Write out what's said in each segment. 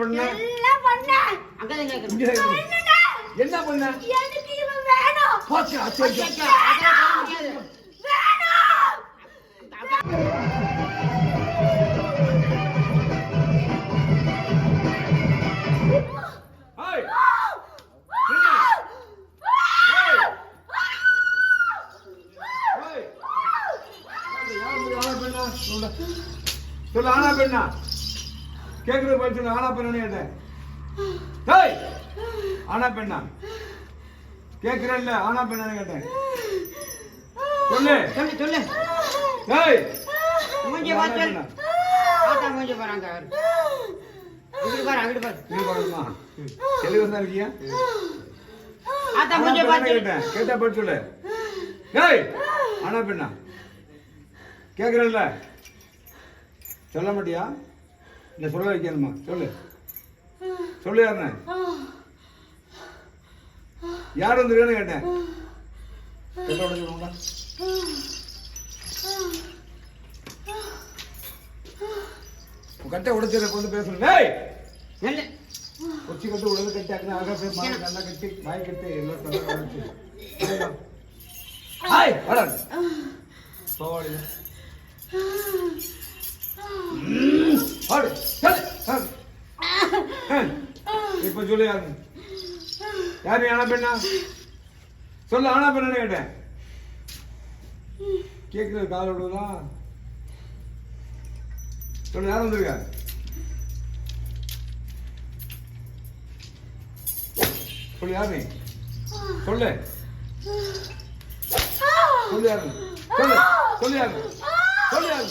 பண்ண? என்ன பண்ண. போச்சு. யாரு ஆனா பெண்ணா? சொல்லு. சொல்லு ஆனா பெண்ணா பதில் சொல்லு ஆனா பெண்ணு? கேட்டேன் ஏய் ஆனா பெண்ணா கேட்டேன். சொல்லு. சொல்லு சொல்லு. ஏய் மூஞ்சி பெண்ணா? ஆத்தா மூஞ்சி பாருங்க அங்கிட்டு பாரு அங்கிட்டு பாரு. நீ பாருமா தெளிவா தான் இருக்கியா? ஆனா மூஞ்சி பார்த்து. கேட்டேன். கேட்டா பதில் சொல்லு. ஏய் ஆனா பெண்ணா? கேக்குறேன்ல. சொல்ல மாட்டியா? இல்ல சொல்ல வைக்கணுமா? சொல்லு. சொல்லு யாருன்னு யார் வந்துருக்கேன்னு கேட்டேன். கேட்ட உடனே சொல்லுங்களா கட்டை கொண்டு பேசணும். ஏய்! நல்ல கொச்சி கட்டு உடல் கட்டி அக்கா அகா பேர் மாறி கண்ணா கட்டி வாய் கட்டி எல்லாம் தலை உடைச்சு ஹாய் இப்ப சொல்லு யாரு யாரு ஆனா பெண்ணா சொல்லு ஆனா பெண்ணு கேட்டேன் கேட்குறது கால் விடுவதா சொல்லு யாரும் வந்திருக்கா சொல்லு யாரு சொல்லு சொல்லு யாரு சொல்லு சொல்லு யாரு சொல்லு யாரு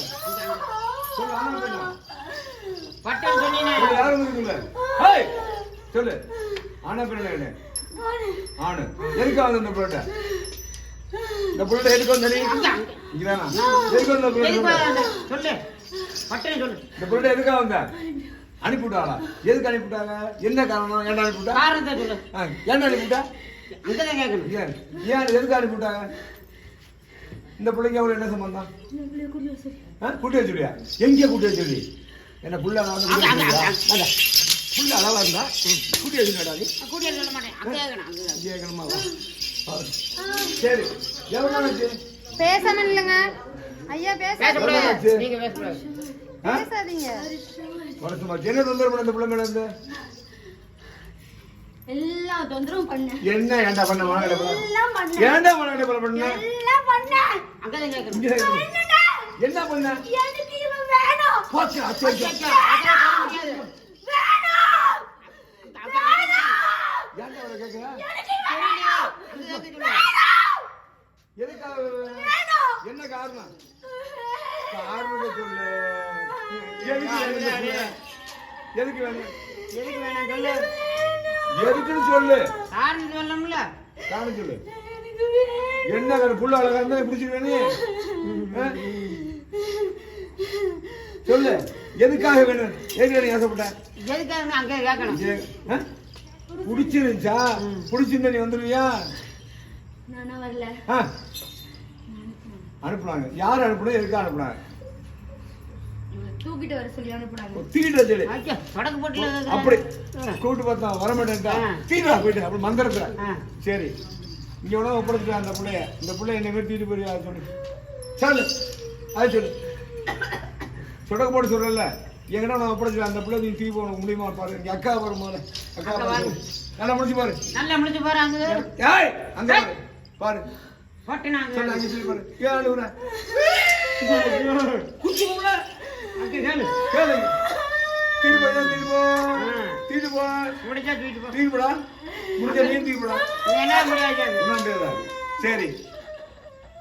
சொல்லு சொன்னீனே. சொல்லு வந்திருக்குல்ல ஹேய். சொல்லு. ஆனா கேட்டேன் ஆணு எதுக்கு வந்து இந்த புள்ளட்ட இந்த புள்ளட்ட எதுக்கு வந்த நீ. இங்கதானா? எதுக்கு வந்த புள்ளட்ட? சொல்லு. சொல்லு. இந்த புள்ளட்ட எதுக்கா வந்த? அனுப்பிவிட்டாளா? எதுக்கு அனுப்பிவிட்டாங்க? என்ன காரணம்? ஏன்டா அனுப்பிவிட்டா? காரணத்தை சொல்லு. ஏன்டா அனுப்பிவிட்டா? அங்கதான் கேட்கணும் ஏன்? ஏன்? எதுக்கு அனுப்பிவிட்டாங்க இந்த பிள்ளைக்கு அவளை என்ன சம்பந்தம்? கூட்டி வச்சுடியா எங்கே கூட்டி வச்சுடி என்ன புள்ள கூட்டி அங்க, அங்க? அங்க. புள்ள அளவா இருந்தா கூட்டி வச்சுடா நீ? கூட்டிய சொல்ல மாட்டேன். அங்க கேட்கணும் அங்க. சரி. எவ்வளோ நாள் ஆச்சு பேசணும் இல்லைங்க ஐயா பேசாதீங்க பேசக்கூடாது. நீங்க? பேசாதீங்க. என்ன தொந்தரவு பண்ண இந்த பிள்ளை மேல இருந்து? எல்லா தொந்தரவும். என்ன ஏன்டா பண்ண? மாநாடு பண்ண? எல்லாம் கேட்கணும். இங்க இரு. என்னடா? என்ன பண்ண? எனக்கு இவன் வேணும். போச்சு அச்சோ. என்ன காரணம்? காரணத்தை சொல்லு. எதுக்கு வேணும்? எதுக்கு வேணும்? எதுக்கு வேணாம் சொல்லு? எதுக்குன்னு சொல்லு. காரணம் சொல்லணும்ல. காரணம் சொல்லு. என்ன புள்ள அழகா இருந்தா ஆ? சொல்லு. எதுக்காக வேணும்? எதுக்கு நீ ஆசைப்பட்ட? எதுக்காக அங்க கேட்கணும்? பிடிச்சிருந்துச்சா? பிடிச்சிருந்தா நீ வந்துருவியா? நானா வரல. ஆ. அனுப்புனாங்க. யார் அனுப்புனா எதுக்கு அனுப்புனாங்க? இவனை தூக்கிட்டு வர சொல்லி அனுப்புனாங்க. தொடக்கு போட்டுல அப்படி. கூட்டு பார்த்தா வர மாட்டேன்டா. தீட்டா போயிட்டு. அப்படி மந்திரத்துல. சரி. இங்க உணவு ஒப்படைச்சிட்டு அந்த பிள்ளைய. இந்த பிள்ளை என்ன மாதிரி தீட்டு போய் சொல்லு. சொல்லு. அது சொல்லு. சொடக்கு போட்டு சொல்லல எங்கடா நான் ஒப்படைச்சு அந்த பிள்ளை நீ தீ போன முடியுமா பாரு. இங்க அக்கா வரும் போது அக்கா பாரு. நல்லா முடிச்சு பாரு. நல்லா முடிச்சு போற அங்க ஏய் அங்க பாரு. பாரு போட்டு நாங்க சொல்லு பாரு. அழுகுற குச்சி போல அங்க கேளு. கேளு. தீட்டு போ தீட்டு போ. ஆ. தீட்டு போ. முடிச்சா தூக்கிட்டு போ. தீட்டு போடா. முடிஞ்ச நீ என்ன முடியாது. ஒண்ணும்? சரி.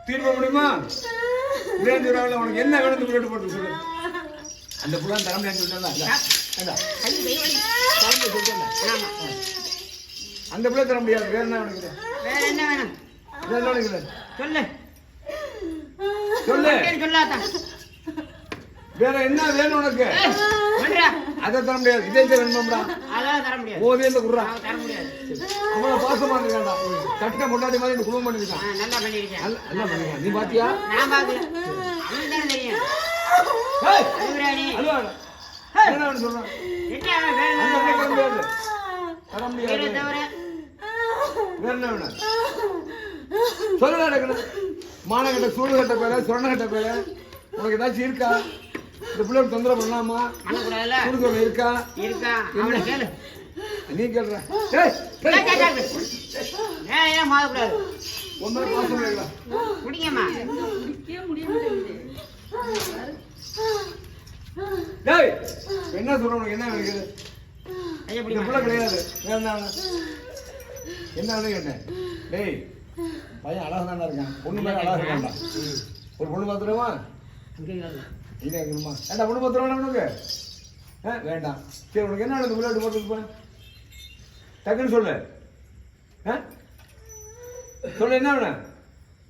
தீர்க்க முடியுமா? விரைவில் உனக்கு என்ன வேணும் பிள்ளைட்டு போட்டு சொல்லு. அந்த புள்ள தர முடியாது சொல்லிட்டா கை கை வலி. ஆமா அந்த பிள்ளை தர முடியாது. வேற என்ன உனக்கு வேற என்ன வேணும்? வேற என்ன உனக்கு சொல்லு. சொல்லு. சொல்லாதான். வேற என்ன வேணும் உனக்கு. அதை தர முடியாது. இதே வேணுமாடா ஓதே இந்த குடுறா நான் தர முடியாது. அவ்வளவு பாசமா இருக்காண்டா கட்ட முன்னாடி மாதிரி குடும்பம் பண்ணிருக்கான் நல்லா பண்ணிருக்கேன் நல்ல பண்ணிருக்கான் நீ பாத்தியா? நான் பாக்கல. மானகட்ட சூழ்கட்ட பேர சொரணகட்ட பேர. உனக்கு ஏதாச்சும் இருக்கா? இந்த தொந்தரவு பண்ணலாமா? சுடுதொலை இருக்கா? இருக்கா. அவனை கேளு. நீ கேள்ற. ஏன் மாதக்கூடாது ஒன்பது மாசம் இல்லைங்களா டேய் என்ன சொல்ற உனக்கு? என்ன இருக்குது ஐயா இந்த பிடிமா பிள்ளை கிடையாது. என்ன? வேணும்? என்ன வேணும் கேட்டேன் டேய் பையன் அழகா தானே இருக்கான். பொண்ணு மேல அழகா இருக்கான்டா. ஒரு பொண்ணு பார்த்துருமா இல்ல இருக்கணுமா ஏண்டா பொண்ணு பார்த்துருவாடா உனக்கு? ஆ வேண்டாம். சரி உனக்கு என்ன வேணும்? இந்த விளையாட்டு போட்டுருப்பேன் டக்குன்னு சொல்லு. ஆ? சொல்லு என்ன வேணும்?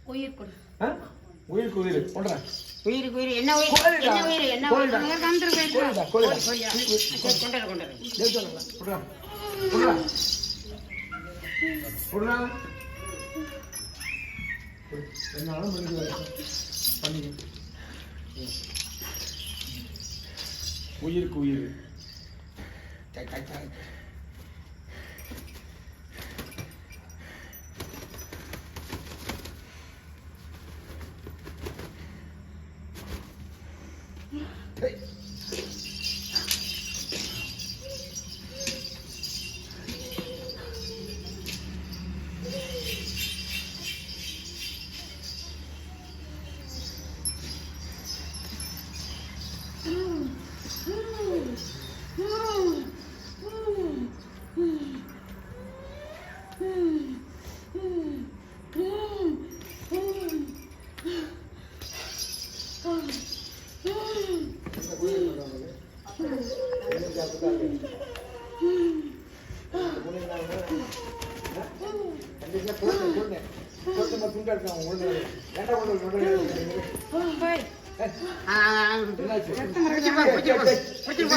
உயிர் கொடு. ஆ? உயிருக்கு உயிர் கொண்டுறேன் உயிருக்கு உயிர் என்ன உயிர். என்ன உயிர்? என்ன உயிர்? கோழிடா. கோழிடா கோழிடா கொண்டாரு ஏன் சொல்லுங்க விட்றா விட்றா விட்றா என்னாலும் பண்ணிக்க பண்ணிக்க. உயிருக்கு உயிர். கை, கை, கை. ஆ, ஆ, ஆ. பிடிச்சு போ, பிடிச்சு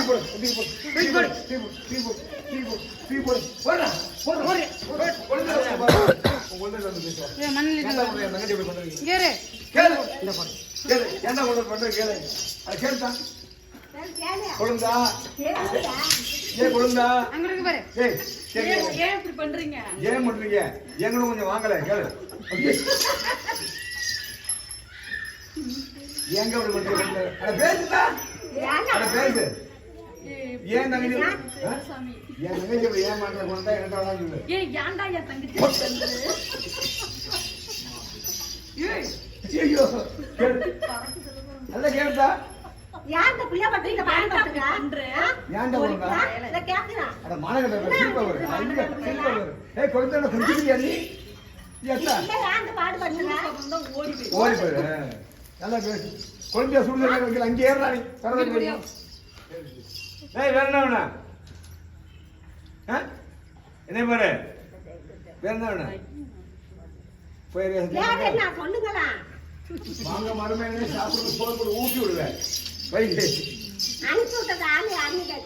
கொழுந்தா ஏன் கொழுந்தா அங்க இருக்கு பாரு ஏய் ஏன் இப்படி பண்றீங்க ஏன் பண்றீங்க எங்களும் கொஞ்சம் வாங்கல கேளு எங்க அப்படி பண்றீங்க அட பேசுடா அட பேசு ஏன் தங்கச்சி? ஆ? சாமி என் தங்கச்சி இப்படி ஏமாற்ற கொண்டா என்ன வேணாலும் சொல்லு ஏன் ஏன்டா என் தங்கச்சி? ஏய், ஐயோ. நல்லா கேளுடா. யார்கிட்ட பிள்ளை பண்றீங்க பாருங்க ஏன்டா இப்படி பண்ற? ஏன்டா போறா இதை கேட்கிறேன் அட மானகட்ட சிரிப்பா வரு அங்க சிரிப்பா வரு ஏய் கொழுந்தா குடிச்சிட்டியா நீ? ஏத்தா இல்லை யார்கிட்ட பாடு பண்ணுங்க வந்தா ஓடி போய் ஓடி போயிரு. நல்லா பேசு. கொழும்பியா சுடுதலை வைக்கல அங்கே ஏறா நீ? ஏய் வேற என்ன வேணும் ஆ? என்ன பாரு. வேற என்ன என்ன சொல்லுங்களா வாங்க மருமையிலே சாப்பிடுறது போய் கூட ஊட்டி விடுவேன் வைங்க அனுப்பி விட்டது? ஆளு அன்னைக்கு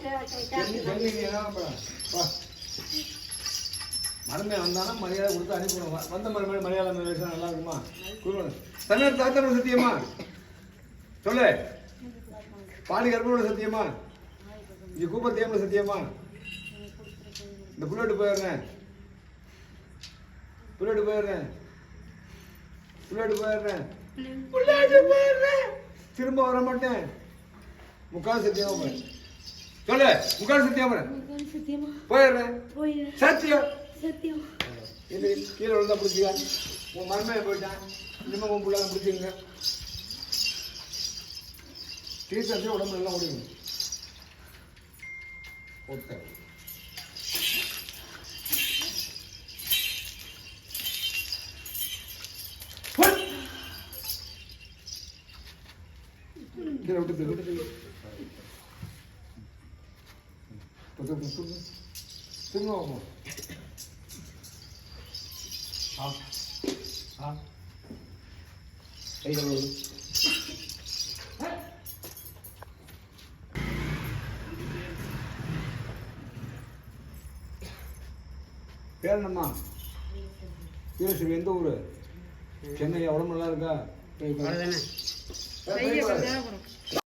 செஞ்சு செஞ்சு நீ என்ன பண்ண? வா. மருமை வந்தானா மரியாதை கொடுத்து அனுப்பிவிடுவோம் வந்த மருமை மரியாதை பேசினா நல்லா இருக்குமா? குருவன். தன்னர் தாத்தனோட சத்தியமா? சொல்லு. பாடி கர்ப்பனோட சத்தியமா? இங்க கூப்பர் தேமோட சத்தியமா? இந்த புல்லட்டு போயிடுறேன். புல்லட்டு போயிடுறேன். புல்லட்டு போயிடுறேன். புல்லட்டு போயிடுறேன். திரும்ப வர மாட்டேன். முக்கால் சத்தியமா சொல்லு. முக்கால் சத்தியமா? போயிடுறேன். போயிடு சத்தியம். சத்தியம் இது கீழே விழுந்தா பிடிச்சிக்க உன் மருமையை போயிட்டான் இனிமே உன் பிள்ளைங்க பிடிச்சிங்க டீச்சர்ஸே உடம்புல எல்லாம் ஓடிங்க ஓகே கீழே விட்டு விட்டு திரும்ப ஆ ஆ கை கழுவு பேர் என்னம்மா வீரசிவம் எந்த ஊர்? சென்னை உடம்பு நல்லா இருக்கா?